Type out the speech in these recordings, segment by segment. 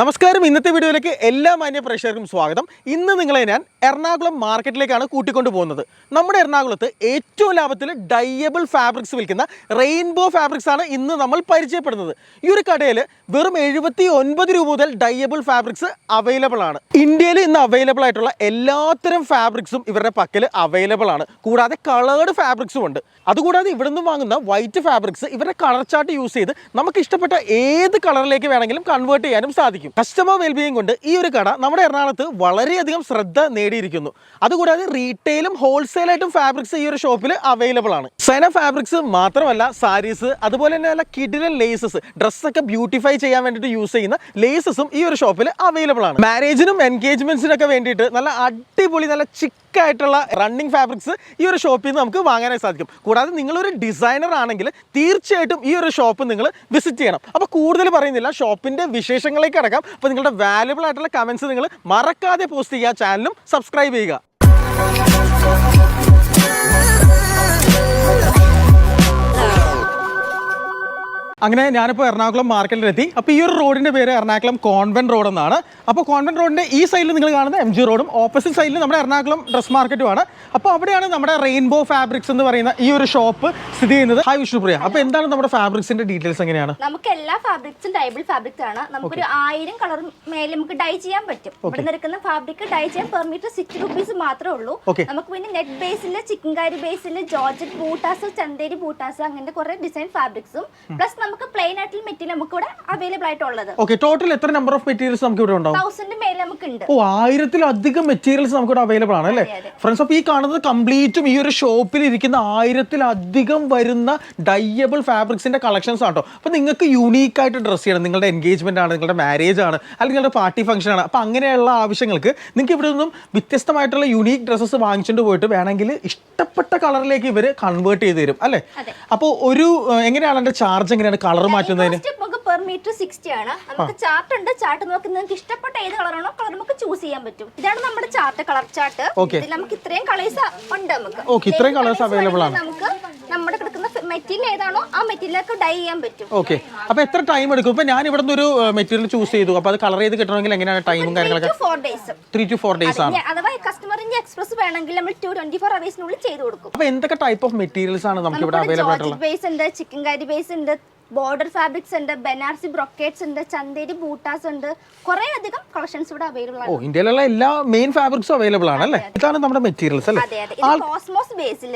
നമസ്കാരം. ഇന്നത്തെ വീഡിയോയിലേക്ക് എല്ലാ മാന്യ പ്രേക്ഷകർക്കും സ്വാഗതം. ഇന്ന് നിങ്ങളെ ഞാൻ എറണാകുളം മാർക്കറ്റിലേക്കാണ് കൂട്ടിക്കൊണ്ടു പോകുന്നത്. നമ്മുടെ എറണാകുളത്ത് ഏറ്റവും ലാഭത്തിൽ ഡയബിൾ ഫാബ്രിക്സ് വിൽക്കുന്ന റെയിൻബോ ഫാബ്രിക്സ് ആണ് ഇന്ന് നമ്മൾ പരിചയപ്പെടുന്നത്. ഈ ഒരു കടയിൽ വെറും എഴുപത്തി ഒൻപത് രൂപ മുതൽ ഡയബിൾ ഫാബ്രിക്സ് അവൈലബിൾ ആണ്. ഇന്ത്യയിൽ ഇന്ന് അവൈലബിൾ ആയിട്ടുള്ള എല്ലാത്തരം ഫാബ്രിക്സും ഇവരുടെ പക്കൽ അവൈലബിൾ ആണ്. കൂടാതെ കളേർഡ് ഫാബ്രിക്സും ഉണ്ട്. അതുകൂടാതെ ഇവിടെ നിന്ന് വാങ്ങുന്ന വൈറ്റ് ഫാബ്രിക്സ് ഇവരുടെ കളർ ചാർട്ട് യൂസ് ചെയ്ത് നമുക്ക് ഇഷ്ടപ്പെട്ട ഏത് കളറിലേക്ക് വേണമെങ്കിലും കൺവേർട്ട് ചെയ്യാനും സാധിക്കും. കസ്റ്റമർ വെൽബീയിങ് കൊണ്ട് ഈ ഒരു കട നമ്മുടെ എറണാകുളത്ത് വളരെയധികം ശ്രദ്ധ നേടിയിരിക്കുന്നു. അതുകൂടാതെ റീറ്റെയിലും ഹോൾസെയിലായിട്ടും ഫാബ്രിക്സ് ഈ ഒരു ഷോപ്പിൽ അവൈലബിൾ ആണ്. സൈന ഫാബ്രിക്സ് മാത്രമല്ല സാരീസ് അതുപോലെ തന്നെ നല്ല കിഡിലൻ ലേസസ് ഡ്രസ്സൊക്കെ ബ്യൂട്ടിഫൈ ചെയ്യാൻ വേണ്ടിയിട്ട് യൂസ് ചെയ്യുന്ന ലേസസും ഈ ഒരു ഷോപ്പിൽ അവൈലബിൾ ആണ്. മാരേജിനും എൻഗേജ്മെന്റ്സിനൊക്കെ വേണ്ടിയിട്ട് നല്ല അടിപൊളി നല്ല ചിക്ക് ആയിട്ടുള്ള റണ്ണിങ് ഫാബ്രിക്സ് ഈ ഒരു ഷോപ്പിൽ നിന്ന് നമുക്ക് വാങ്ങാനായി സാധിക്കും. കൂടാതെ നിങ്ങളൊരു ഡിസൈനർ ആണെങ്കിൽ തീർച്ചയായിട്ടും ഈ ഒരു ഷോപ്പ് നിങ്ങൾ വിസിറ്റ് ചെയ്യണം. അപ്പോൾ കൂടുതൽ പറയുന്നില്ല ഷോപ്പിന്റെ വിശേഷങ്ങളിലേക്ക് അടക്കാം അപ്പോൾ നിങ്ങളുടെ വാല്യുബിൾ ആയിട്ടുള്ള കമൻസ് നിങ്ങൾ മറക്കാതെ പോസ്റ്റ് ചെയ്യുക ചാനലും സബ്സ്ക്രൈബ് ചെയ്യുക. അങ്ങനെ ഞാനിപ്പോൾ എറണാകുളം മാർക്കറ്റിലെത്തി അപ്പോൾ ഈ ഒരു റോഡിന്റെ പേര് എറണാകുളം കോൺവെന്റ് റോഡ് എന്നാണ്. അപ്പോൾ കോൺവെന്റ് റോഡിന്റെ ഈ സൈഡിൽ നിങ്ങൾ കാണുന്ന എം ജി റോഡും ഓപ്പോസിറ്റ് സൈഡിൽ നമ്മുടെ എറണാകുളം ഡ്രസ് മാർക്കറ്റുമാണ് അപ്പോൾ അവിടെയാണ് നമ്മുടെ റെയിൻബോ ഫാബ്രിക്സ് എന്ന് പറയുന്ന ഈ ഒരു ഷോപ്പ് സ്ഥിതി ചെയ്യുന്നത്. ഹായ് വിഷ്ണുപ്രിയ അപ്പോൾ എന്താണ് നമ്മുടെ ഫാബ്രിക്സിന്റെ ഡീറ്റെയിൽസ് എങ്ങനെയാണ്? നമുക്ക് എല്ലാ ഫാബ്രിക്സും ഡൈബിൾ ഫാബ്രിക്സ് ആണ്. നമുക്കൊരു ആയിരം കളർ മേലെ നമുക്ക് ഡൈ ചെയ്യാൻ പറ്റും. ഇവിടെ നിൽക്കുന്ന ഫാബ്രിക് ഡൈ ചെയ്യാൻ പെർ മീറ്റർ സിക്സ്റ്റി റുപ്പീസ് മാത്രമേ ഉള്ളൂ. നമുക്ക് പിന്നെ നെറ്റ് ബേസിൽ ചിക്കൻകാരി ബേസിൽ ജോർജറ്റ് ബൂട്ടാസ് ചന്തേരി ബൂട്ടാസ് അങ്ങനത്തെ കുറെ ഡിസൈൻ ഫാബ്രിക്സും പ്ലസ് നമുക്ക് പ്ലെയിൻ ആയിട്ടുള്ള മെറ്റീരിയൽ നമുക്ക് ഇവിടെ അവൈലബിൾ ആയിട്ടുള്ളത്. ഓക്കെ ടോട്ടൽ എത്ര നമ്പർ ഓഫ് മെറ്റീരിയൽസ് നമുക്ക് ഇവിടെ ഉണ്ടാവും? തൗസൻഡ് ഓ ആയിരത്തിലധികം മെറ്റീരിയൽസ് നമുക്ക് ഇവിടെ അവൈലബിൾ ആണ് അല്ലേ. ഫ്രണ്ട്സ് അപ്പോൾ ഈ കാണുന്നത് കംപ്ലീറ്റും ഈ ഒരു ഷോപ്പിൽ ഇരിക്കുന്ന ആയിരത്തിലധികം വരുന്ന ഡയബിൾ ഫാബ്രിക്സിന്റെ കളക്ഷൻസ് ആട്ടോ അപ്പോൾ നിങ്ങൾക്ക് യൂണീക്ക് ആയിട്ട് ഡ്രസ്സ് ചെയ്യണം. നിങ്ങളുടെ എൻഗേജ്മെന്റ് ആണ് നിങ്ങളുടെ മാരേജ് ആണ് അല്ലെങ്കിൽ നിങ്ങളുടെ പാർട്ടി ഫംഗ്ഷൻ ആണ്. അപ്പോൾ അങ്ങനെയുള്ള ആവശ്യങ്ങൾക്ക് നിങ്ങൾക്ക് ഇവിടെ നിന്നും വ്യത്യസ്തമായിട്ടുള്ള യൂണീക്ക് ഡ്രസ്സസ് വാങ്ങിച്ചുകൊണ്ട് പോയിട്ട് വേണമെങ്കിൽ ഇഷ്ടപ്പെട്ട കളറിലേക്ക് ഇവർ കൺവേർട്ട് ചെയ്ത് തരും അല്ലേ? അപ്പോൾ ഒരു എങ്ങനെയാണ് അതിന്റെ ചാർജ് എങ്ങനെയാണ്? കളർ മാറ്റുന്നതിന്? മീറ്റർ സിക്സ്റ്റി ആണ്. നമുക്ക് ചാർട്ട് ഉണ്ട്. ചാർട്ട് നോക്കി നിങ്ങൾക്ക് ഇഷ്ടപ്പെട്ട ഏത് കളറാണോ കളർ നമുക്ക് ചൂസ് ചെയ്യാൻ പറ്റും. ഇതാണ് നമ്മുടെ ചാർട്ട് കളർ ചാർട്ട്. ഇതിൽ നമുക്ക് ഇത്രയും കളേഴ്സ് ഉണ്ട് നമുക്ക്. ഇത്രയും കളേഴ്സ് colours ആണ്. നമുക്ക് നമ്മുടെ കിടക്കുന്ന മെറ്റീരിയൽ ഏതാണോ ആ മെറ്റീരിയലൊക്കെ ഡൈ ചെയ്യാൻ പറ്റും. ഓക്കെ അപ്പോൾ എത്ര ടൈം എടുക്കും? ഇപ്പോൾ ഞാൻ ഇവിടെ ഒരു മെറ്റീരിയൽ ചൂസ് ചെയ്തു. അപ്പോൾ അത് കളർ ചെയ്ത് കിട്ടണമെങ്കിൽ എങ്ങനെയാണ് ടൈമും കാര്യങ്ങളൊക്കെ? Four days three to four days ആണ്. അഥവാ കസ്റ്റമറിന്റെ എക്സ്പ്രസ് വേണമെങ്കിൽ നമ്മൾ ടു ട്വന്റി ഫോർ അവേഴ്സിനുള്ളിൽ ചെയ്ത് കൊടുക്കും. അപ്പോൾ എന്തൊക്കെ ടൈപ്പ് ഓഫ് മെറ്റീരിയൽസ് ആണ് നമുക്ക് ഇവിടെ അവൈലബിൾ ആയിട്ടുള്ളത്? ബേസ് ഉണ്ട് ചിക്കൻ കാരി ബേസ് ഉണ്ട് ബോർഡർ ഫാബ്രിക്സ് ഉണ്ട് ബനാറസി ബ്രൊക്കേറ്റ്സ് ഉണ്ട് ചന്തേരി ബൂട്ടാസ് ഉണ്ട്. കുറെ അധികം കളക്ഷൻസ് ഇവിടെ അവൈലബിൾ ഓ ആണ് ഇന്ത്യയിലുള്ള എല്ലാ മെയിൻ ഫാബ്രിക്സും അവൈലബിൾ ആണ് അല്ലേ? ഇതാണ് നമ്മുടെ മെറ്റീരിയൽസ് അല്ലേ? അതെ അതെ. ഇത് കോസ്മോസ് ബേസിൽ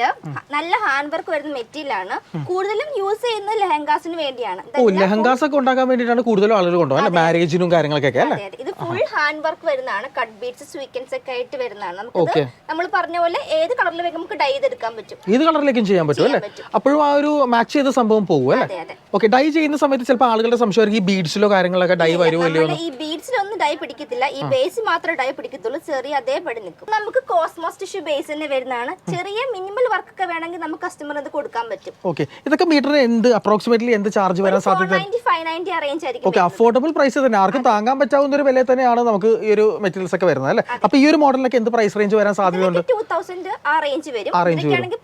നല്ല ഹാൻഡ് വർക്ക് വരുന്ന മെറ്റീരിയൽ ആണ്. കൂടുതലും യൂസ് ചെയ്യുന്ന ലെഹങ്കാസിന് വേണ്ടിയാണ്. ഓ ലെഹങ്കാസ് ഒക്കെ ഉണ്ടാക്കാൻ വേണ്ടിയിട്ടാണ് കൂടുതലും ആളുകൾ കൊണ്ടുപോകും അല്ലേ? മാരേജിനും കാര്യങ്ങൾക്കൊക്കെ അല്ലേ. ഇത് ഫുൾ ഹാൻഡ് വർക്ക് വരുന്നതാണ്. കട്ട് ബീഡ്സ് സ്വീക്കൻസ് ഒക്കെ ആയിട്ട് വരുന്നതാണ്. നമുക്ക്. നമ്മൾ പറഞ്ഞ പോലെ ഏത് കളറിൽ വേഗം നമുക്ക് ഡൈ ചെയ്തെടുക്കാൻ പറ്റും. ഏത് കളറിലേക്കും ചെയ്യാൻ പറ്റും അല്ലേ? അപ്പോഴും ആ ഒരു മാച്ച് ചെയ്ത സംഭവം പോകും അല്ലേ? ഓക്കെ ഡൈ ചെയ്യുന്ന സമയത്ത് ചിലപ്പോൾ ആളുകളുടെ സംശയം ഈ ബീഡ്സിലോ കാര്യങ്ങളൊക്കെ ഡൈ വരുമല്ലോ ഈ ബീഡ്സിലൊന്നും ഡൈ പിടിക്കത്തില്ല. ഈ ബേസ് മാത്രമേ ഡൈ പിടിക്കത്തുള്ളൂ. ചെറിയ അതേപടി നിൽക്കും. നമുക്ക് കോസ്മോസ് ടിഷ്യൂ ബേസ് തന്നെ വരുന്നതാണ്. ചെറിയ മിനിമൽ വർക്ക് ഒക്കെ വേണമെങ്കിൽ നമുക്ക് കസ്റ്റമർ അത് കൊടുക്കാൻ പറ്റും. ഓക്കെ ഇതൊക്കെ മീറ്ററിന് എന്ത് അപ്രോക്സിമേറ്റ്ലി എന്ത് ചാർജ് വരാൻ സാധ്യത? ഓക്കെ അഫോർഡബിൾ പ്രൈസ് തന്നെ. ആർക്കും താങ്ങാൻ പറ്റാവുന്ന ഒരു വില തന്നെയാണ് നമുക്ക് ഈ ഒരു മെറ്റീരിയൽസ് ഒക്കെ വരുന്നത് അല്ലേ? അപ്പോൾ ഈ ഒരു മോഡലിനൊക്കെ എന്ത് പ്രൈസ് റേഞ്ച് വരാൻ സാധ്യതയുണ്ട്? ടൂ തൗസൻഡ് ആ റേഞ്ച് വരും.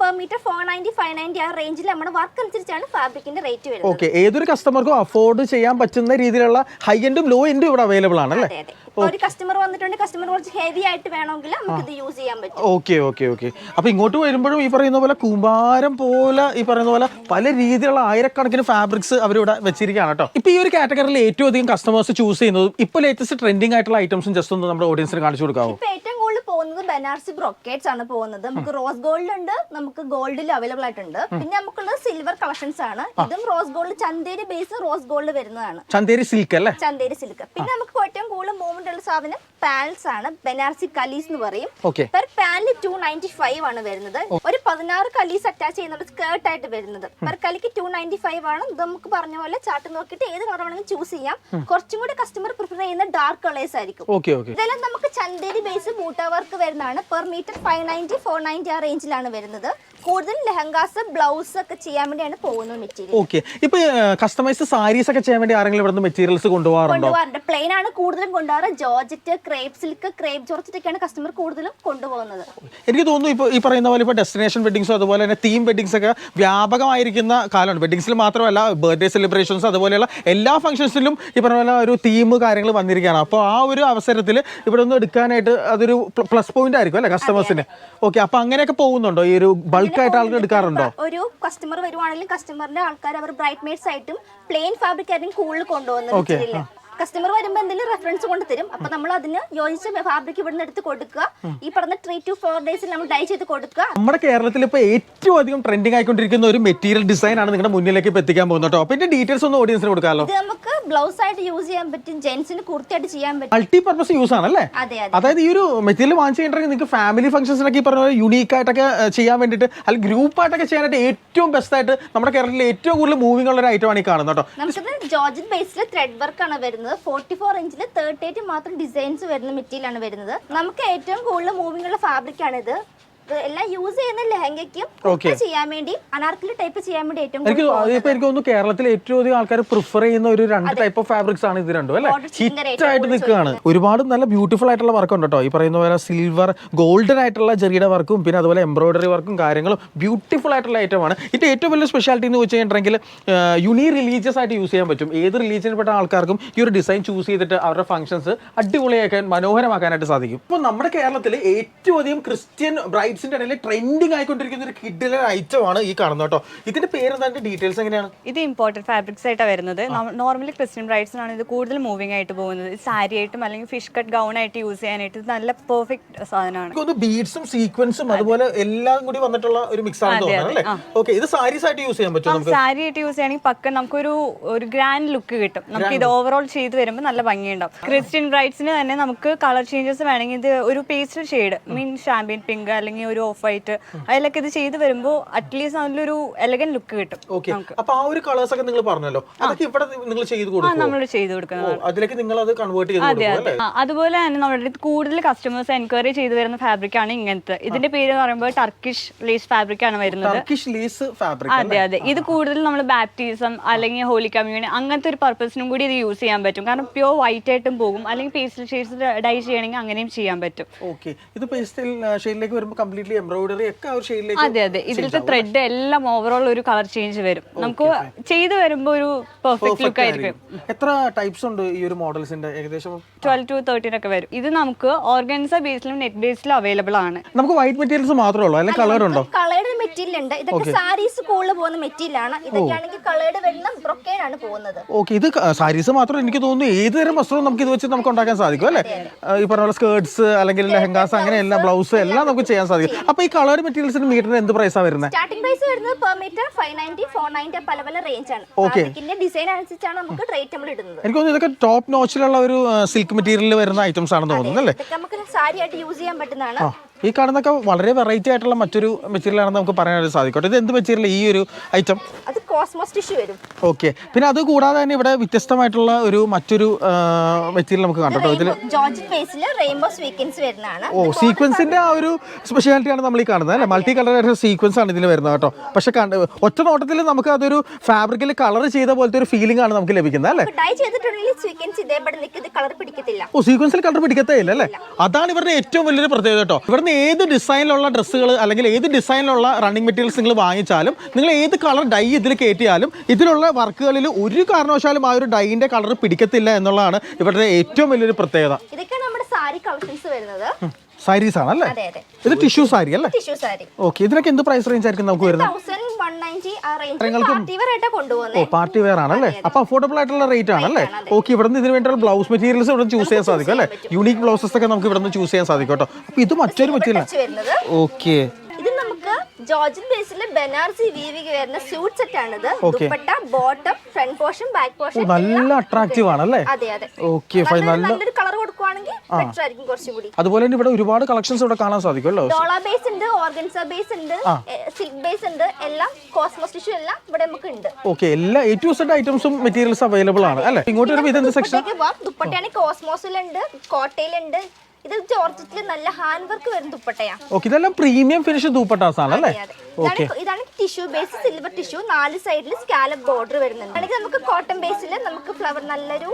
Per metre four ninety five ninety ആ റേഞ്ചിൽ നമ്മുടെ വർക്ക് അനുസരിച്ചാണ് ഫാബ്രിക്കിന്റെ റേറ്റ് വരുന്നത്. ഓക്കെ ഏതൊരു കസ്റ്റമർക്കും അഫോർഡ് ചെയ്യാൻ പറ്റുന്ന രീതിയിലുള്ള ഹൈ എൻഡും ലോ എൻഡും ഇവിടെ അവൈലബിൾ ആണ് അല്ലേ? ഒരു കസ്റ്റമർ വന്നിട്ടുണ്ട് കസ്റ്റമർ കുറച്ച് ഹെവി ആയിട്ട് വേണമെങ്കിൽ നമുക്ക് ഇത് യൂസ് ചെയ്യാൻ പറ്റും. Okay okay okay. അപ്പൊ ഇങ്ങോട്ട് വരുമ്പോഴും ഈ പറയുന്ന പോലെ കൂമ്പാരം പോലെ ഈ പറയുന്ന പോലെ പല രീതിയിലുള്ള ആയിരക്കണക്കിന് ഫാബ്രിക്സ് അവരിവിടെ വെച്ചിരിക്കുകയാണ് കേട്ടോ. ഇപ്പൊ ഈ ഒരു കാറ്റഗറിയിൽ ഏറ്റവും അധികം കസ്റ്റമേഴ്സ് ചൂസ് ചെയ്യുന്നതും ഇപ്പൊ ലേറ്റസ്റ്റ് ട്രെൻഡിങ് ആയിട്ടുള്ള ഐറ്റംസും ജസ്റ്റ് ഒന്ന് നമ്മുടെ ഓഡിയൻസിന് കാണിച്ചു കൊടുക്കാവോ? ഏറ്റവും പോകുന്നത് ബനാറസി ബ്രൊക്കേറ്റ്സ് ആണ് പോകുന്നത്. നമുക്ക് റോസ് ഗോൾഡ് ഉണ്ട് നമുക്ക് ഗോൾഡിൽ അവൈലബിൾ ആയിട്ടുണ്ട്. പിന്നെ നമുക്കുള്ളത് സിൽവർ കളക്ഷൻസ് ആണ്. ഇതും rose gold Chanderi base rose gold വരുന്നതാണ്. ചന്തേരി സിൽക്ക് അല്ലേ? ചന്തേരി സിൽക്ക് പിന്നെ നമുക്ക് ഏറ്റവും കൂടുതൽ മൂവ്മെന്റ് ഉള്ള സാധനം പാൻസ് ആണ് ബനാറസി കലീസ് എന്ന് പറയും. പെർ പാനിൽ ടു നയന്റി ഫൈവ് ആണ് വരുന്നത്. ഒരു പതിനാറ് കലീസ് അറ്റാച്ച് ചെയ്യുന്ന ഒരു സ്കേർട്ട് ആയിട്ട് വരുന്നത്. പെർ കലിക്ക് ടു നയന്റി ഫൈവ് ആണ്. ഇത് നമുക്ക് പറഞ്ഞ പോലെ ചാർട്ട് നോക്കിയിട്ട് ഏത് കളർ വേണമെങ്കിലും ചൂസ് ചെയ്യാം. കുറച്ചും കൂടി കസ്റ്റമർ പ്രിഫർ ചെയ്യുന്ന ഡാർക്ക് കളേഴ്സ് ആയിരിക്കും. ഇതെല്ലാം നമുക്ക് ചന്തേരി ബേസ് ബൂട്ട വർക്ക് വരുന്നതാണ്. Per metre five ninety four ninety ആ റേഞ്ചിലാണ് വരുന്നത്. കൂടുതൽ ലെഹങ്കാസ് ബ്ലൗസ് ഒക്കെ ചെയ്യാൻ വേണ്ടിയാണ് പോകുന്നത് മെറ്റീരിയൽ ഓക്കെ ഇപ്പൊ കസ്റ്റമൈസ് സാരീസ് ഒക്കെ ചെയ്യാൻ വേണ്ടി ആരെങ്കിലും ഇവിടുന്ന് മെറ്റീരിയൽസ് കൊണ്ടുപോകാറുണ്ടോ? കൊണ്ടുപോകാറുണ്ട്. പ്ലെയിൻ ആണ് കൂടുതലും കൊണ്ടുപോകാറ്. ജോർജറ്റ് ക്രേപ്പ് സിൽക്ക് ക്രേപ്പ് ജോർജറ്റൊക്കെയാണ് കസ്റ്റമർ കൂടുതലും കൊണ്ടുപോകുന്നത്. എനിക്ക് തോന്നുന്നു ഇപ്പോൾ ഈ പറയുന്ന പോലെ ഇപ്പോൾ ഡെസ്റ്റിനേഷൻ വെഡിങ്സും അതുപോലെ തന്നെ തീം വെഡിങ്സ് ഒക്കെ വ്യാപകമായിരിക്കുന്ന കാലമാണ്. വെഡിങ്സിൽ മാത്രമല്ല ബർത്ത്ഡേ സെലിബ്രേഷൻസ് അതുപോലെയുള്ള എല്ലാ ഫംഗ്ഷൻസിലും ഈ പറഞ്ഞ പോലെ ഒരു തീം കാര്യങ്ങൾ വന്നിരിക്കുകയാണ്. അപ്പോൾ ആ ഒരു അവസരത്തിൽ ഇവിടെ ഒന്ന് എടുക്കാനായിട്ട് അതൊരു പ്ലസ് പോയിന്റ് ആയിരിക്കും അല്ലേ കസ്റ്റമേഴ്സിന് ഓക്കെ അപ്പോൾ അങ്ങനെയൊക്കെ പോകുന്നുണ്ടോ? ഈ ഒരു ബൾക്കായിട്ട് ആൾക്കാർ എടുക്കാറുണ്ടോ? ഒരു കസ്റ്റമർ വരുവാണെങ്കിലും കസ്റ്റമറിന്റെ ആൾക്കാർ അവർ ബ്രൈറ്റ് മെയ്ഡ്സ് ആയിട്ടും പ്ലെയിൻ ഫാബ്രിക് ആയിട്ടും കൂടുതൽ കൊണ്ടുപോകുന്നത് കസ്റ്റമർ വരുമ്പോൾ എന്തെങ്കിലും റെഫറൻസ് കൊണ്ട് തരും. അപ്പൊ നമ്മൾ അതിന് യോജിച്ച ഫാബ്രിക് ഇവിടുന്ന് എടുത്ത് കൊടുക്കുക. ഈ പറഞ്ഞ ത്രീ ടു ഫോർ ഡേയ്സിൽ നമ്മൾ ഡൈ ചെയ്ത് കൊടുക്കുക. നമ്മുടെ കേരളത്തിൽ ഇപ്പോൾ ഏറ്റവും അധികം ട്രെൻഡിങ് ആയിക്കൊണ്ടിരിക്കുന്ന ഒരു മെറ്റീരിയൽ ഡിസൈൻ ആണ് നിങ്ങളുടെ മുന്നിലേക്ക് ഇപ്പോൾ എത്തിക്കാൻ പോകുന്നത് കേട്ടോ. അപ്പോൾ ഇതിന്റെ ഡീറ്റെയിൽസ് ഒന്ന് ഓഡിയൻസിന് കൊടുക്കാമല്ലോ ഇത് നമുക്ക് ബ്ലൗസ് ആയിട്ട് യൂസ് ചെയ്യാൻ പറ്റും ജെന്റ്സിന് കുർത്തിയായിട്ട് ചെയ്യാൻ പറ്റും. മൾട്ടി പർപ്പസ് യൂസ് ആണല്ലേ അതെ അതെ. അതായത് ഈ ഒരു മെറ്റീരിയൽ വാങ്ങിച്ചു കഴിഞ്ഞിട്ടുണ്ടെങ്കിൽ നിങ്ങൾക്ക് ഫാമിലി ഫംഗ്ഷൻസിനൊക്കെ ഈ പറഞ്ഞ പോലെ യുണീക്ക് ആയിട്ടൊക്കെ ചെയ്യാൻ വേണ്ടിയിട്ട് അല്ലെങ്കിൽ ഗ്രൂപ്പ് ആയിട്ടൊക്കെ ചെയ്യാനായിട്ട് ഏറ്റവും ബെസ്റ്റ് ആയിട്ട് നമ്മുടെ കേരളത്തിൽ ഏറ്റവും കൂടുതൽ മൂവിംഗ് ഉള്ള ഒരു ഐറ്റമാണ് ഈ കാണുന്നത് കേട്ടോ. നമുക്കിത് ജോർജൻ ബേസിൽ ത്രെഡ് വർക്ക് ആണ് വരുന്നത്. ഫോർട്ടി ഫോർ ഇഞ്ചിൽ തേർട്ടി എയ്റ്റ് മാത്രം ഡിസൈൻസ് വരുന്ന മെറ്റീരിയൽ ആണ് വരുന്നത്. നമുക്ക് ഏറ്റവും കൂടുതൽ മൂവിംഗ് ഉള്ള ഫാബ്രിക് ആണ് ഇത് ഇത് എല്ലാം യൂസ് ചെയ്യുന്ന ലെഹങ്കയ്ക്കും ചെയ്യാൻ വേണ്ടി അനാർക്കലി ടൈപ്പ് ചെയ്യാൻ വേണ്ടി ഏറ്റവും എനിക്ക് ഇപ്പൊ എനിക്ക് തോന്നുന്നു കേരളത്തിൽ ഏറ്റവും അധികം ആൾക്കാർ പ്രിഫർ ചെയ്യുന്ന ഒരു രണ്ട് ടൈപ്പ് ഓഫ് ഫാബ്രിക്സ് ആണ് ഇത് രണ്ടും അല്ലെ? Border ഹിറ്റ് ആയിട്ട് നിൽക്കുകയാണ്. ഒരുപാട് നല്ല ബ്യൂട്ടിഫുൾ ആയിട്ടുള്ള വർക്ക് ഉണ്ട് കേട്ടോ. ഈ പറയുന്ന പോലെ സിൽവർ ഗോൾഡൻ ആയിട്ടുള്ള ജെറിയുടെ വർക്കും പിന്നെ അതുപോലെ എംബ്രോയിഡറി വർക്കും കാര്യങ്ങളും ബ്യൂട്ടിഫുൾ ആയിട്ടുള്ള ഐറ്റമാണ് ഇതിന്റെ ഏറ്റവും വലിയ സ്പെഷ്യാലിറ്റി എന്ന് വെച്ച് കഴിഞ്ഞിട്ടുണ്ടെങ്കിൽ യുണീ റിലീജിയസ് ആയിട്ട് യൂസ് ചെയ്യാൻ പറ്റും. ഏത് റിലീജിയനിൽപ്പെട്ട ആൾക്കാർക്കും ഈ ഒരു ഡിസൈൻ ചൂസ് ചെയ്തിട്ട് അവരുടെ ഫംഗ്ഷൻസ് അടിപൊളിയാക്കാൻ മനോഹരമാക്കാനായിട്ട് സാധിക്കും. ഇപ്പോൾ നമ്മുടെ കേരളത്തിൽ ഏറ്റവും അധികം ക്രിസ്ത്യൻ ബ്രൈഡ്സിന്റെ ഇടയിൽ ട്രെൻഡിങ് ആയിക്കൊണ്ടിരിക്കുന്ന ഒരു കിഡിലെ ഐറ്റമാണ് ഈ കാണുന്നത് കേട്ടോ. ഇതിന്റെ എന്താ ഡീറ്റെയിൽസ് എങ്ങനെയാണ്? ഇത് ഇമ്പോർട്ടഡ് ഫാബ്രിക്സ് ആയിട്ടാണ് വരുന്നത്. നോർമലി ക്രിസ്ത്യൻ ബ്രൈഡ്സിനാണ് ഇത് കൂടുതൽ മൂവിങ് ആയിട്ട് പോകുന്നത്. സാരി ആയിട്ടും അല്ലെങ്കിൽ ഫിഷ് കട്ട് ഗൗൺ ആയിട്ട് യൂസ് ചെയ്യാനായിട്ട് ഇത് നല്ല പെർഫെക്റ്റ് സാധനമാണ്. ബീഡ്സും സീക്വൻസും അതുപോലെ എല്ലാം കൂടി വന്നിട്ടുള്ള ഒരു മിക്സ് ആണ് തോന്നുന്നത് ഓക്കെ ഇത് സാരീസ് ആയിട്ട് യൂസ് ചെയ്യാൻ പറ്റും സാരി ആയിട്ട് യൂസ് ചെയ്യണമെങ്കിൽ പക്ക നമുക്കൊരു ഒരു ഗ്രാൻഡ് ലുക്ക് കിട്ടും. നമുക്ക് ഇത് ഓവറോൾ ചെയ്ത് വരുമ്പോൾ നല്ല ഭംഗിയുണ്ടാവും. ക്രിസ്ത്യൻ ബ്രൈഡ്സിന് തന്നെ നമുക്ക് കളർ ചേഞ്ചസ് വേണമെങ്കിൽ ഇത് ഒരു പേസ്റ്റൽ ഷെയ്ഡ് മീൻ ഷാമ്പിയൻ പിങ്ക് അല്ലെങ്കിൽ ഒരു ഓഫ് ആയിട്ട് അതിലൊക്കെ ഇത് ചെയ്ത് വരുമ്പോൾ അറ്റ്ലീസ്റ്റ് നല്ലൊരു എലഗൻ ലുക്ക് കിട്ടും ഓക്കെ അപ്പൊ ആ ഒരു കളേഴ്സ് ഒക്കെ നിങ്ങൾ പറഞ്ഞല്ലോ. അതൊക്കെ ഇവിടെ നിങ്ങൾ ചെയ്ത് കൊടുക്കും നമ്മൾ ചെയ്ത് കൊടുക്കുന്നത് അതിലേക്ക് നിങ്ങൾ അത് കൺവേർട്ട് ചെയ്ത് അതുപോലെ തന്നെ നമ്മുടെ കൂടുതൽ കസ്റ്റമേഴ്സ് എൻക്വയറി ചെയ്തു വരുന്ന ഫാബ്രിക് ആണ് ഇങ്ങനത്തെ. ഇതിന്റെ പേര് എന്ന് പറയുമ്പോൾ ടർക്കിഷ് ലീസ് ഫാബ്രിക് ആണ് വരുന്നത്. ടർക്കിഷ് ലീസ് ഫാബ്രിക് അതെ അതെ. ഇത് കൂടുതൽ നമ്മൾ ബാപ്റ്റിസം അല്ലെങ്കിൽ ഹോളി കമ്മ്യൂണി അങ്ങനത്തെ ഒരു പർപ്പസിനും കൂടി ഇത് യൂസ് ചെയ്യാൻ പറ്റും. കാരണം പ്യോർ വൈറ്റ് ആയിട്ടും പോകും. അല്ലെങ്കിൽ പേസ്റ്റൽ ഷെയ്ഡ്സ് ഡൈ ചെയ്യണമെങ്കിൽ അങ്ങനെയും ചെയ്യാൻ പറ്റും. ഓക്കെ ഇത് പേസ്റ്റൽ ഷെയ്ഡിലേക്ക് വരുമ്പോൾ കംപ്ലീറ്റ്ലി എംബ്രോയിഡറി ഒക്കെ ആ ഒരു ഷെയ്ഡിലേക്ക് അതെ അതെ. ഇതിലത്തെ ത്രെഡ് എല്ലാം ഓവറോൾ ഒരു കളർ ചേഞ്ച് വരും. നമുക്ക് ചെയ്തു വരുമ്പോൾ ഒരു പെർഫെക്റ്റ് ലുക്ക് ആയിരിക്കും. എത്ര ടൈപ്സ് ഉണ്ട് ഈ ഒരു മോഡൽസിന്റെ ഏകദേശം ട്വൽവ് ടു തേർട്ടീൻ ഒക്കെ വരും. ഇത് നമുക്ക് ഓർഗൻസ ബേസിലും നെറ്റ് ബേസിലും അവൈലബിൾ ആണ്. നമുക്ക് വൈറ്റ് മെറ്റീരിയൽസ് മാത്രമേ ഉള്ളൂ അല്ലെങ്കിൽ കളർ ഉണ്ടോ കളേഡ് മെറ്റീരിയൽ ഉണ്ട്. ഇതൊക്കെ സാരീസ് കൂടുതൽ പോകുന്ന മെറ്റീരിയൽ ആണ്. ഇതൊക്കെയാണെങ്കിൽ കളേഡ് വെള്ളം ബ്രൊക്കേഡ് ആണ് പോകുന്നത്. ഓക്കെ ഇത് സാരീസ് മാത്രം എനിക്ക് തോന്നുന്നു ഏത് തരം വസ്ത്രവും നമുക്ക് ഇത് വെച്ച് നമുക്ക് ഉണ്ടാക്കാൻ സാധിക്കും അല്ലേ? ഈ പറഞ്ഞ പോലെ സ്കേർട്സ് അല്ലെങ്കിൽ ലെഹങ്കാസ് അങ്ങനെ എല്ലാം ബ്ലൗസ് എല്ലാം നമുക്ക് ചെയ്യാൻ സാധിക്കും. അപ്പൊ ഈ കളർ മെറ്റീരിയൽസിന് മീറ്ററിന് എന്ത് പ്രൈസാണ് വരുന്നത് സ്റ്റാർട്ടിംഗ് പ്രൈസ് വരുന്നത് per metre five ninety four ninety പല പല റേഞ്ച് ആണ്. ഫാബ്രിക്കിന്റെ ഡിസൈൻ അനുസരിച്ചാണ് നമുക്ക് റേറ്റ് നമ്മൾ ഇടുന്നത്. എനിക്ക് തോന്നുന്നു ഇതൊക്കെ ടോപ്പ് നോച്ചിലുള്ള ഒരു സിൽക്ക് മെറ്റീരിയൽ വരുന്ന ഐറ്റംസ് ആണെന്ന് തോന്നുന്നു അല്ലേ? നമുക്ക് സാരി ആയിട്ട് യൂസ് ചെയ്യാൻ പറ്റുന്നതാണ്. ഈ കാണുന്നൊക്കെ വളരെ വെറൈറ്റി ആയിട്ടുള്ള മറ്റൊരു മെറ്റീരിയൽ ആണെന്ന് നമുക്ക് പറയാനായിട്ട് സാധിക്കട്ടെ. ഇത് എന്ത് മെറ്റീരിയൽ ഈ ഒരു ഐറ്റം അത് കോസ്മോസ് ടിഷ്യൂ വരും. ഓക്കെ പിന്നെ അത് കൂടാതെ തന്നെ ഇവിടെ വ്യത്യസ്തമായിട്ടുള്ള ഒരു മറ്റൊരു മെറ്റീരിയൽ നമുക്ക് കണ്ടോ ഇതിൽ ജോർജൻ ബേസിൽ റെയിൻബോ സ്വീക്കൻസ് വരുന്നതാണ്. ഓ സീക്വൻസിന്റെ ആ ഒരു സ്പെഷ്യാലിറ്റി ആണ് നമ്മൾ ഈ കാണുന്നത് അല്ലേ? മൾട്ടി കളർ സീക്വൻസ് ആണ് ഇതിൽ വരുന്നത് കേട്ടോ. പക്ഷെ കണ്ട് ഒറ്റ നോട്ടത്തിൽ നമുക്ക് അതൊരു ഫാബ്രിക്കിൽ കളർ ചെയ്ത പോലത്തെ ഒരു ഫീലിംഗ് ആണ് നമുക്ക് ലഭിക്കുന്നത് അല്ലേ? ഡൈ ചെയ്തിട്ടുണ്ടെങ്കിൽ കളർ പിടിക്കത്തില്ല. ഓ സീക്വൻസിൽ കളർ പിടിക്കത്തേ ഇല്ല അല്ലേ? അതാണ് ഇവരുടെ ഏറ്റവും വലിയൊരു പ്രത്യേകത കേട്ടോ. ഇവിടുന്ന് ഏത് ഡിസൈനിലുള്ള ഡ്രസ്സുകൾ അല്ലെങ്കിൽ ഏത് ഡിസൈനിലുള്ള റണ്ണിങ് മെറ്റീരിയൽസ് നിങ്ങൾ വാങ്ങിച്ചാലും നിങ്ങൾ ഏത് കളർ ഡൈ ഇതിൽ കയറ്റിയാലും ഇതിലുള്ള വർക്കുകളിൽ ഒരു കാരണവശാലും ആ ഒരു ഡൈയിന്റെ കളർ പിടിക്കത്തില്ല എന്നുള്ളതാണ് ഇവരുടെ ഏറ്റവും വലിയൊരു പ്രത്യേകത. ഇതൊക്കെയാണ് നമ്മുടെ സാരി കളക്ഷൻസ് വരുന്നത്. സാരീസ് ആണല്ലേ? ഇത് ടിഷ്യൂ സാരി അല്ലേ? ടിഷ്യൂ സാരി. ഓക്കെ ഇതിനൊക്കെ എന്ത് പ്രൈസ് റേഞ്ച് ആയിരിക്കും നമുക്ക് വരുന്നത്? നയന്റി ആ റേഞ്ച് പാർട്ടി വെയർ ആയിട്ടാണ് ഓ കൊണ്ടുപോകുന്നത് പാർട്ടി വെയർ ആണല്ലേ അപ്പൊ അഫോർഡബിൾ ആയിട്ടുള്ള റേറ്റ് ആണല്ലേ ഓക്കെ ഇവിടുന്ന് ഇതിന് വേണ്ടിയുള്ള ബ്ലൗസ് മെറ്റീരിയൽസ് ഇവിടെ ചൂസ് ചെയ്യാൻ സാധിക്കും അല്ലേ? യൂണീക് ബ്ലൗസസ് ഒക്കെ നമുക്ക് ഇവിടുന്ന് ചൂസ് ചെയ്യാൻ സാധിക്കും കേട്ടോ. അപ്പൊ ഇത് മറ്റൊരു വരുന്നത് ഓക്കെ. ജോർജൻ ബേസിൽ ബനാറസി വീവിക്ക് വരുന്ന സ്യൂട്ട് സെറ്റ് ആണ് ആണിത് dupatta bottom front portion back portion നല്ല അട്രാക്റ്റീവ് ആണ് അല്ലേ? അതെ അതെ. ഓക്കെ ഫൈൻ നല്ല നല്ലൊരു കളർ കൊടുക്കുവാണെങ്കിൽ ബെറ്റർ ആയിരിക്കും കുറച്ചും കൂടി. അതുപോലെ തന്നെ ഇവിടെ ഒരുപാട് കളക്ഷൻസ് ഇവിടെ കാണാൻ സാധിക്കുമല്ലോ ഡോള ബേസ് ഉണ്ട് ഓർഗൻസ ബേസ് ഉണ്ട് സിൽക്ക് ബേസ് ഉണ്ട് എല്ലാം കോസ്മോസ് ടിഷ്യൂ എല്ലാം ഇവിടെ നമുക്ക് ഉണ്ട് ഓക്കെ എല്ലാ എ ടു സെഡ് ഐറ്റംസും മെറ്റീരിയൽസ് അവൈലബിൾ ആണ് അല്ലേ? ഇങ്ങോട്ട് വരുമ്പോൾ ഇതെന്ത് സെക്ഷൻ ദുപ്പട്ടയാണെങ്കിൽ കോസ്മോസിലുണ്ട് കോട്ടയിലുണ്ട് ഇത് ജോർജറ്റിൽ നല്ല ഹാൻഡ് വർക്ക് വരുന്ന ദുപ്പട്ടയാ. ഓക്കെ ഇതെല്ലാം പ്രീമിയം ഫിനിഷ് ദൂപ്പട്ടാസ് ആണ് അല്ലേ? അതെ. ഇതാണ് ഇതാണ് ടിഷ്യൂ ബേസ് സിൽവർ ടിഷ്യൂ നാല് സൈഡിൽ സ്കാലപ്പ് ബോർഡർ വരുന്നുണ്ട്. അല്ലെങ്കിൽ നമുക്ക് കോട്ടൺ ബേസിൽ നമുക്ക് ഫ്ലവർ നല്ലൊരു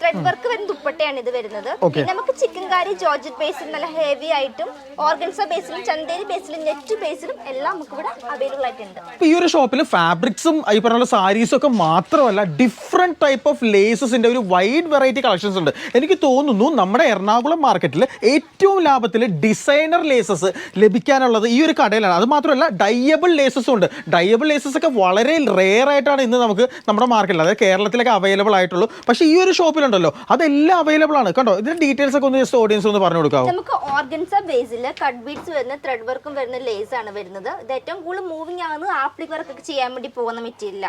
ത്രെഡ് വർക്ക് വരുന്ന ദുപ്പട്ടയാണ് ഇത് വരുന്നത്. പിന്നെ നമുക്ക് ചിക്കൻ കാരി ജോർജറ്റ് ബേസിൽ നല്ല ഹെവി ആയിട്ടും ഓർഗൻസ ബേസിലും ചന്തേരി ബേസിലും നെറ്റ് ബേസിലും എല്ലാം നമുക്ക് ഇവിടെ അവൈലബിൾ ആയിട്ടുണ്ട്. ഈ ഒരു ഷോപ്പിൽ ഫാബ്രിക്സും ഈ പറഞ്ഞ സാരീസും ഒക്കെ മാത്രമല്ല ഡിഫറെന്റ് ടൈപ്പ് ഓഫ് ലേസസിന്റെ ഒരു വൈഡ് വെറൈറ്റി കളക്ഷൻസ് ഉണ്ട്. എനിക്ക് തോന്നുന്നു നമ്മുടെ എറണാകുളം മാർക്കറ്റിൽ ഏറ്റവും ലാഭത്തിൽ ഡിസൈനർ ലേസസ് ലഭിക്കാനുള്ളത് ഈ ഒരു കടയിലാണ്. അത് മാത്രമല്ല ഡയബിൾ ലേസസും ഉണ്ട്. ഡയബിൾ ലേസസ് ഒക്കെ വളരെ റെയർ ആയിട്ടാണ് ഇന്ന് നമുക്ക് നമ്മുടെ മാർക്കറ്റിൽ അതായത് കേരളത്തിലൊക്കെ അവൈലബിൾ ആയിട്ടുള്ളൂ. പക്ഷേ ഈ ഒരു ഷോപ്പിലുണ്ടല്ലോ അതെല്ലാം അവൈലബിൾ ആണ്. കണ്ടോ? ഇതിന്റെ ഡീറ്റെയിൽസ് ഒക്കെ ഒന്ന് ജസ്റ്റ് ഓഡിയൻസ് ഒന്ന് പറഞ്ഞു കൊടുക്കാവോ? നമുക്ക് ഓർഗൻസ ബേസിൽ കട്ട് ബീഡ്സ് വരുന്ന ത്രെഡ് വർക്കും വരുന്ന ലേസ് ആണ് വരുന്നത്. ഇത് ഏറ്റവും കൂടുതൽ മൂവിങ് ആണ് ആപ്ലിക് വർക്ക് ഒക്കെ ചെയ്യാൻ വേണ്ടി പോകുന്ന മെറ്റീരിയൽ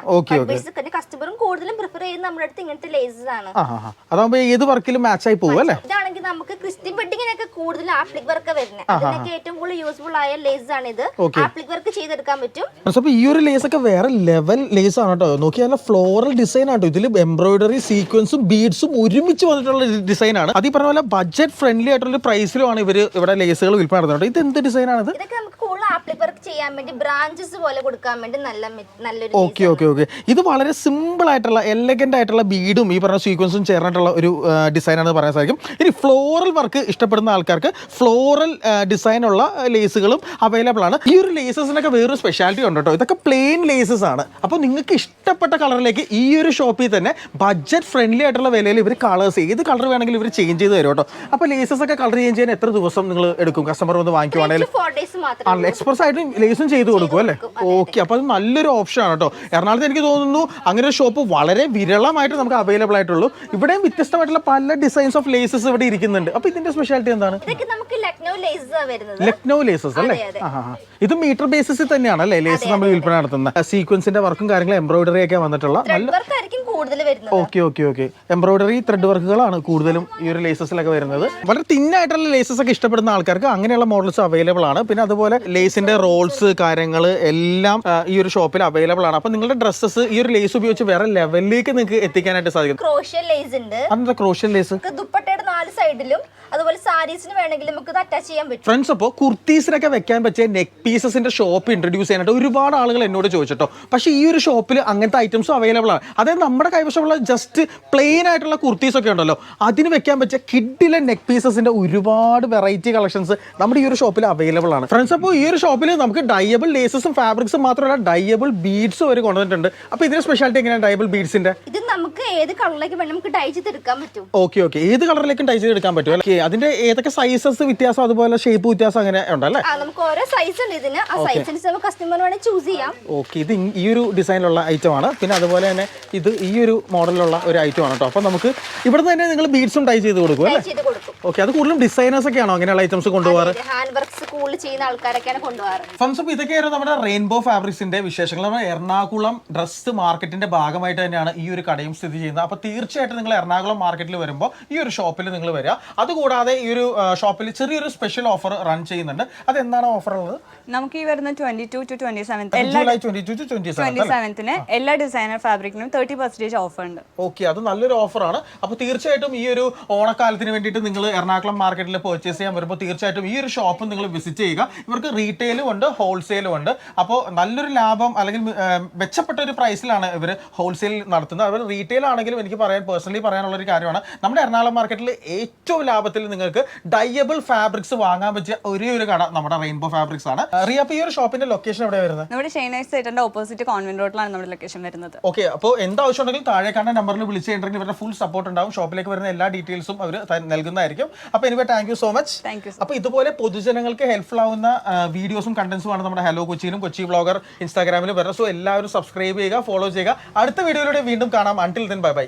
ബീഡ്സ് കസ്റ്റമറും കൂടുതലും പ്രിഫർ ചെയ്യുന്ന നമ്മുടെ അടുത്ത് ഇങ്ങനത്തെ ലേസസ് ആണ്. അതാകുമ്പോൾ ഏത് വർക്കിലും മാച്ച് ആയി പോകും അല്ലേ? ഇതാണെങ്കിൽ ബെഡിങ്ങിനൊക്കെ കൂടുതൽ ആപ്ലിക് വർക്ക് വരുന്നത് അതിനൊക്കെ ഏറ്റവും കൂടുതൽ യൂസ്ഫുൾ ആയ ലേസ് ആണ് ഇത്. ആപ്ലിക് വർക്ക് ചെയ്തെടുക്കാൻ പറ്റും. ഈ ഒരു ലേസ് ഒക്കെ വേറെ ലെവൽ ലേസ് ആണ് കേട്ടോ. നോക്കി നല്ല ഫ്ലോറൽ ഡിസൈൻ ആണ് ഇതിൽ എംബ്രോയിഡറി സീക്വൻസും ബീഡ്സും ഒരുമിച്ച് വന്നിട്ടുള്ള ഡിസൈൻ ആണ്. അത് പറഞ്ഞ പോലെ ബഡ്ജറ്റ് ഫ്രണ്ട്ലി ആയിട്ടുള്ള പ്രൈസിലുമാണ് ഇവർ ഇവിടെ ലേസുകൾ വിൽപ്പന നടത്തുന്നത് ഇത് എന്ത് ഡിസൈൻ ആണ് ഇതൊക്കെ നമുക്ക് കൂടുതൽ ആപ്ലിക് വർക്ക് ചെയ്യാൻ വേണ്ടി ബ്രാഞ്ചസ് പോലെ കൊടുക്കാൻ വേണ്ടി നല്ല നല്ല നല്ലൊരു ഓക്കെ ഓക്കെ ഓക്കെ ഇത് വളരെ സിമ്പിൾ ആയിട്ടുള്ള എലഗന്റ് ആയിട്ടുള്ള ബീഡും ഈ പറഞ്ഞ സീക്വൻസും ചേർന്നിട്ടുള്ള ഒരു ഡിസൈൻ ആണെന്ന് പറയാൻ സാധിക്കും. ഇനി ഫ്ലോറൽ വർക്ക് ഇഷ്ടപ്പെടുന്ന ആൾക്കാർക്ക് ഫ്ലോറൽ ഡിസൈനുള്ള ലേസുകളും അവൈലബിൾ ആണ്. ഈ ഒരു ലേസസിനൊക്കെ വേറൊരു സ്പെഷ്യാലിറ്റി ഉണ്ട് കേട്ടോ. ഇതൊക്കെ പ്ലെയിൻ ലേസസ് ആണ്. അപ്പോൾ നിങ്ങൾക്ക് ഇഷ്ടപ്പെട്ട കളറിലേക്ക് ഈ ഒരു ഷോപ്പിൽ തന്നെ ബഡ്ജറ്റ് ഫ്രണ്ട്ലി ആയിട്ടുള്ള വിലയിൽ ഇവർ കളേഴ്സ് ഏത് കളർ വേണമെങ്കിലും ഇവർ ചേഞ്ച് ചെയ്ത് തരും കേട്ടോ. അപ്പോൾ ലേസസ് ഒക്കെ കളർ ചേഞ്ച് ചെയ്യാൻ എത്ര ദിവസം നിങ്ങൾ എടുക്കും? കസ്റ്റമർ വന്ന് വാങ്ങിക്കുവാണെങ്കിൽ എക്സ്പ്രസ് ആയിട്ടും ലേസും ചെയ്ത് കൊടുക്കും അല്ലേ? ഓക്കെ അപ്പോൾ അത്. നല്ലൊരു ഓപ്ഷൻ ആണ് കേട്ടോ. എറണാകുളത്ത് എനിക്ക് തോന്നുന്നു അങ്ങനെ ഒരു ഷോപ്പ് വളരെ വിരളമായിട്ട് നമുക്ക് അവൈലബിൾ ആയിട്ടുള്ളൂ. ഇവിടെയും വ്യത്യസ്തമായിട്ടുള്ള പല ഡിസൈൻസ് ഓഫ് ലേസസ് ഇവിടെ ഇരിക്കുന്നുണ്ട്. അപ്പോൾ ഇതിന്റെ സ്പെഷ്യാലിറ്റി എന്താണ്? ലക്നൗ ലേസസ് അല്ലേ. ഇത് മീറ്റർ ബേസിസിൽ തന്നെയാണ് അല്ലേ? ലേസ് നമ്മൾ വിൽപ്പന നടത്തുന്നത്. സീക്വൻസിന്റെ വർക്കും കാര്യങ്ങളും എംബ്രോയിഡറി ഒക്കെ വന്നിട്ടുള്ള നല്ല okay okay okay embroidery thread വർക്കുകളാണ് കൂടുതലും ഈ ഒരു ലേസസിലൊക്കെ വരുന്നത്. വളരെ തിന്നായിട്ടുള്ള ലേസസ് ഒക്കെ ഇഷ്ടപ്പെടുന്ന ആൾക്കാർക്ക് അങ്ങനെയുള്ള മോഡൽസ് അവൈലബിൾ ആണ്. പിന്നെ അതുപോലെ ലേസിന്റെ റോൾസ് കാര്യങ്ങൾ എല്ലാം ഈ ഒരു ഷോപ്പിൽ അവൈലബിൾ ആണ്. അപ്പൊ നിങ്ങളുടെ ഡ്രസ്സസ് ഈ ഒരു ലേസ് ഉപയോഗിച്ച് വേറെ ലെവലിലേക്ക് നിങ്ങൾക്ക് എത്തിക്കാനായിട്ട് സാധിക്കും. ക്രോഷ്യ ലേസ് ഉണ്ട്. ക്രോഷ്യൻ ലേസ് ദുപ്പട്ടയുടെ നാല് സൈഡിലും അതുപോലെ സാരീസിന് വേണമെങ്കിൽ നമുക്ക് ഇത് അറ്റാച്ച് ചെയ്യാൻ പറ്റും. ഫ്രണ്ട്സ് അപ്പോൾ കുർത്തീസിനൊക്കെ വെക്കാൻ പറ്റിയ നെക്ക് പീസസിന്റെ ഷോപ്പ് ഇൻട്രൊഡ്യൂസ് ചെയ്യാനായിട്ട് ഒരുപാട് ആളുകൾ എന്നോട് ചോദിച്ചിട്ടോ. പക്ഷേ ഈ ഒരു ഷോപ്പിൽ അങ്ങനത്തെ ഐറ്റംസും അവൈലബിൾ ആണ്. അതായത് നമ്മുടെ കൈവശമുള്ള ജസ്റ്റ് പ്ലെയിൻ ആയിട്ടുള്ള കുർത്തീസ് ഒക്കെ ഉണ്ടല്ലോ. അതിന് വെക്കാൻ പറ്റിയ കിഡിലെ നെക്ക് പീസസിന്റെ ഒരുപാട് വെറൈറ്റി കളക്ഷൻസ് നമ്മുടെ ഈ ഒരു ഷോപ്പിൽ അവൈലബിൾ ആണ്. ഫ്രണ്ട്സ് അപ്പോൾ ഈ ഒരു ഷോപ്പിൽ നമുക്ക് ഡയബിൾ ലേസസും ഫാബ്രിക്സും മാത്രമല്ല ഡയബിൾ ബീഡ്സും അവർ കൊണ്ടുവന്നിട്ടുണ്ട്. അപ്പോൾ ഇതിന്റെ സ്പെഷ്യാലിറ്റി എങ്ങനെയാണ് ഡയബിൾ ബീഡ്സിന്റെ ഇത് നമുക്ക് ഏത് കളറിലേക്ക് വേണം നമുക്ക് ഡൈ ചെയ്തെടുക്കാൻ പറ്റും. ഓക്കെ ഓക്കെ ഏത് കളറിലേക്കും ഡൈ ചെയ്ത് എടുക്കാൻ പറ്റും. അല്ലേ? അതിന്റെ ഏതൊക്കെ സൈസസ് വ്യത്യാസം? അതുപോലെ ഷേപ്പ് വ്യത്യാസം അങ്ങനെ ഉണ്ടല്ലേ ആ നമുക്ക് ഓരോ സൈസ് ഉണ്ട് ഇതിന്. ആ സൈസിന് നമുക്ക് കസ്റ്റമർ വേണമെങ്കിൽ ചൂസ് ചെയ്യാം. ഓക്കെ ഇത് ഈ ഒരു ഡിസൈനിലുള്ള ഐറ്റം ആണ്. പിന്നെ അതുപോലെ തന്നെ ഇത് ഈ ഒരു മോഡലിലുള്ള ഒരു ഐറ്റം ആണ് കേട്ടോ. അപ്പോൾ നമുക്ക് ഇവിടെ തന്നെ നിങ്ങൾ ബീഡ്സും ടൈ ചെയ്ത് കൊടുക്കും അല്ലേ? ചെയ്ത് കൊടുക്കും. ഓക്കെ അത് കൂടുതലും ഡിസൈനേഴ്സ് ഒക്കെ ആണോ അങ്ങനെയുള്ള ഐറ്റംസ് കൊണ്ടുപോകാറ്? ഹാൻഡ് വർക്ക്സ് കൂടുതൽ ചെയ്യുന്ന ആൾക്കാരൊക്കെയാണ് കൊണ്ടുപോകാറ്. ഫംസ് അപ്പോൾ ഇതൊക്കെയായിരുന്നു നമ്മുടെ റെയിൻബോ ഫാബ്രിക്സിന്റെ വിശേഷങ്ങൾ. നമ്മുടെ എറണാകുളം ഡ്രസ് മാർക്കറ്റിന്റെ ഭാഗമായിട്ട് തന്നെയാണ് ഈ ഒരു കടയും സ്ഥിതി ചെയ്യുന്നത്. അപ്പോൾ തീർച്ചയായിട്ടും നിങ്ങൾ എറണാകുളം മാർക്കറ്റിൽ വരുമ്പോൾ ഈ ഒരു ഷോപ്പിൽ നിങ്ങൾ വരിക. അതുകൂടാതെ ഈ ഒരു ഷോപ്പിൽ ചെറിയൊരു സ്പെഷ്യൽ ഓഫർ റൺ ചെയ്യുന്നുണ്ട്. അത് എന്താണ് ഓഫർ ഉള്ളത്? നമുക്ക് ഈ വരുന്ന twenty two to twenty seventh എല്ലാ July twenty two to twenty seven twenty സെവൻത്തിന് എല്ലാ ഡിസൈനർ ഫാബ്രിക്കിനും തേർട്ടി പെർസെന്റേജ് ഓഫർ ഉണ്ട്. ഓക്കെ അത് നല്ലൊരു ഓഫറാണ് അപ്പോൾ തീർച്ചയായിട്ടും ഈ ഒരു ഓണക്കാലത്തിന് വേണ്ടിയിട്ട് നിങ്ങൾ എറണാകുളം മാർക്കറ്റിൽ പർച്ചേസ് ചെയ്യാൻ വരുമ്പോൾ തീർച്ചയായിട്ടും ഈ ഒരു ഷോപ്പ് നിങ്ങൾ വിസിറ്റ് ചെയ്യുക. ഇവർക്ക് റീറ്റെയിലും ഉണ്ട് ഹോൾസെയിലും ഉണ്ട്. അപ്പോൾ നല്ലൊരു ലാഭം അല്ലെങ്കിൽ മെച്ചപ്പെട്ട ഒരു പ്രൈസിലാണ് ഇവർ ഹോൾസെയിൽ നടത്തുന്നത്. അവർ റീറ്റെയിൽ ആണെങ്കിലും എനിക്ക് പറയാൻ പേഴ്സണലി പറയാനുള്ള ഒരു കാര്യമാണ്. നമ്മുടെ എറണാകുളം മാർക്കറ്റിൽ ഏറ്റവും ലാഭത്തിൽ നിങ്ങൾക്ക് ഡയബിൾ ഫാബ്രിക്സ് വാങ്ങാൻ പറ്റിയ ഒരേ ഒരു കട നമ്മുടെ റെയിൻബോ ഫാബ്രിക്സ് ആണ്. റിയ ഈ ഒരു ഷോപ്പിന്റെ ലൊക്കേഷൻ എവിടെയാണ് വരുന്നത്? നമ്മുടെ ഷൈനൈസ് സൈറ്റിന്റെ ഓപ്പോസിറ്റ് കോൺവെന്റ് റോഡിലാണ് നമ്മുടെ ലൊക്കേഷൻ വരുന്നത്. ഓക്കെ അപ്പോൾ എന്താവശ്യം ഉണ്ടെങ്കിൽ താഴെ കാണുന്ന നമ്പറിൽ വിളിച്ച് കഴിഞ്ഞിട്ടുണ്ടെങ്കിൽ ഇവരുടെ ഫുൾ സപ്പോർട്ട് ഉണ്ടാവും. ഷോപ്പിലേക്ക് വരുന്ന എല്ലാ ഡീറ്റെയിൽസും അവർ നൽകുന്നതായിരിക്കും. അപ്പോൾ anyway thank you so much thank you അപ്പോൾ ഇതുപോലെ പൊതുജനങ്ങൾക്ക് ഹെൽപ്ഫുൾ ആവുന്ന വീഡിയോസും കണ്ടന്റ്സുമാണ് നമ്മുടെ ഹലോ കൊച്ചിയിലും കൊച്ചി ബ്ലോഗർ ഇൻസ്റ്റാഗ്രാമിലും വരുന്നത്. സോ എല്ലാവരും സബ്സ്ക്രൈബ് ചെയ്യുക ഫോളോ ചെയ്യുക. അടുത്ത വീഡിയോയിലൂടെ വീണ്ടും കാണാം. Until then bye bye